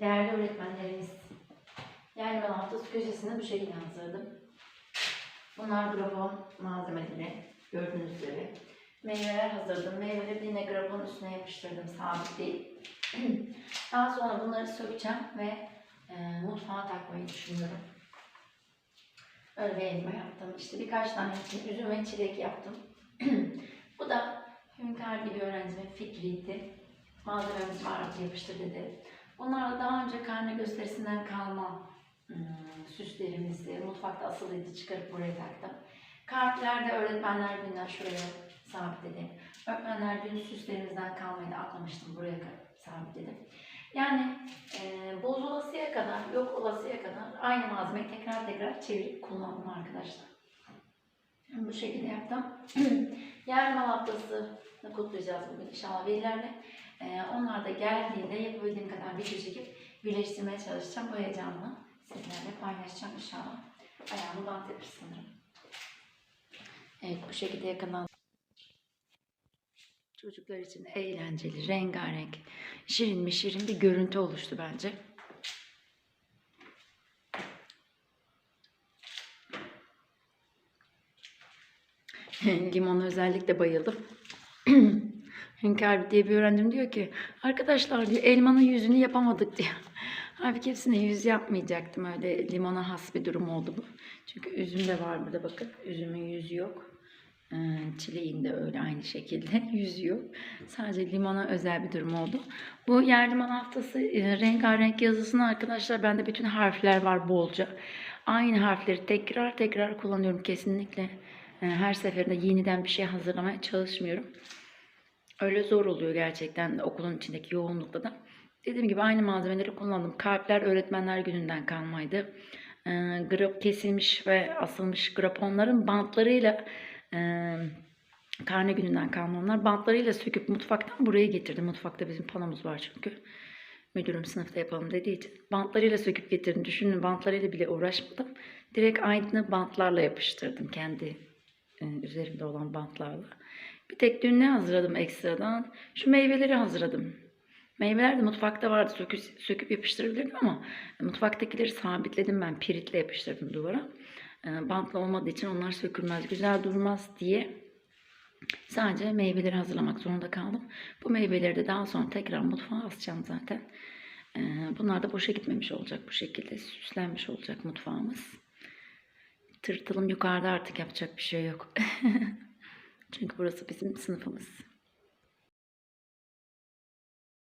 değerli öğretmenlerimiz. Yani ben haftası köşesini bu şekilde hazırladım. Bunlar grafon malzemeleri. Gördüğünüz üzere. Meyveler hazırladım. Meyveleri yine grafonun üstüne yapıştırdım. Sabit değil. Daha sonra bunları sökeceğim ve e, mutfağa takmayı düşünüyorum. Öyle bir elma yaptım. İşte birkaç tane üzüm ve çilek yaptım. Bu da Hünkar gibi öğrencimin fikriydi. Malzememiz vardı yapıştır dedi. Bunlar da daha önce karne gösterisinden kalma hmm, süslerimizdi. Mutfakta asılıydı çıkarıp buraya taktım. Kartlerde öğretmenler günden şuraya sabitledim. Öğretmenler günü süslerimizden kalmayı da atlamıştım buraya sabitledim. Yani e, bozulasıya kadar, yok olasıya kadar aynı malzemeyi tekrar tekrar çevirip kullandım arkadaşlar. Bu şekilde yaptım. Yarın haftasını kutlayacağız bugün inşallah velilerle. Ee, onlar da geldiğinde yapabildiğim kadar video çekip birleştirmeye çalışacağım. Bu heyecanla sizlerle paylaşacağım inşallah. Ayağımı bant yapır sanırım. Evet bu şekilde yakından çocuklar için eğlenceli, rengarenk, şirin mi şirin bir görüntü oluştu bence. Limona özellikle bayıldım. Hünkar diye bir öğrendim diyor ki arkadaşlar diyor elmanın yüzünü yapamadık diyor. Halbuki hepsine yüz yapmayacaktım öyle limona has bir durum oldu bu. Çünkü üzüm de var burada bakın üzümün yüzü yok. Ee, Çileğin de öyle aynı şekilde yüzü yok. Sadece limona özel bir durum oldu. Bu yer liman haftası e, rengarenk yazısını arkadaşlar bende bütün harfler var bolca. Aynı harfleri tekrar tekrar kullanıyorum kesinlikle. E, Her seferinde yeniden bir şey hazırlamaya çalışmıyorum. Öyle zor oluyor gerçekten okulun içindeki yoğunlukta da. Dediğim gibi aynı malzemeleri kullandım. Kalpler öğretmenler gününden kalmaydı. Ee, grap kesilmiş ve asılmış graponların bantlarıyla e, karne gününden kalma. Bantlarıyla söküp mutfaktan buraya getirdim. Mutfakta bizim panomuz var çünkü. Müdürüm sınıfta yapalım dediği için. Bantlarıyla söküp getirdim. Düşünün bantlarıyla bile uğraşmadım. Direkt aynı bantlarla yapıştırdım kendi e, üzerimde olan bantlarla. Bir tek dün ne hazırladım ekstradan? Şu meyveleri hazırladım. Meyveler de mutfakta vardı. Söküp, söküp yapıştırabilirdim ama mutfaktakileri sabitledim ben. Piritle yapıştırdım duvara. E, Bantla olmadığı için onlar sökülmez, güzel durmaz diye sadece meyveleri hazırlamak zorunda kaldım. Bu meyveleri de daha sonra tekrar mutfağa asacağım zaten. E, Bunlar da boşa gitmemiş olacak bu şekilde. Süslenmiş olacak mutfağımız. Tırtılım yukarıda artık yapacak bir şey yok. Çünkü burası bizim sınıfımız.